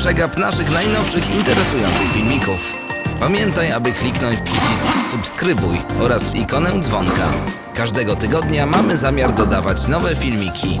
Przegap naszych najnowszych interesujących filmików. Pamiętaj, aby kliknąć przycisk subskrybuj oraz w ikonę dzwonka. Każdego tygodnia mamy zamiar dodawać nowe filmiki.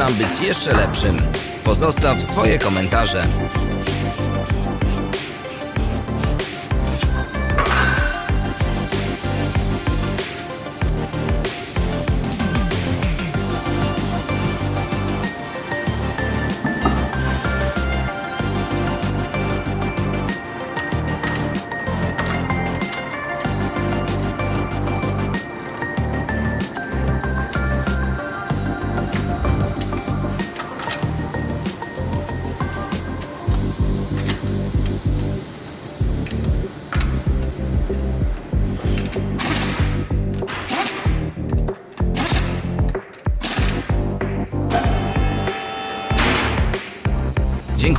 Nam być jeszcze lepszym. Pozostaw swoje komentarze.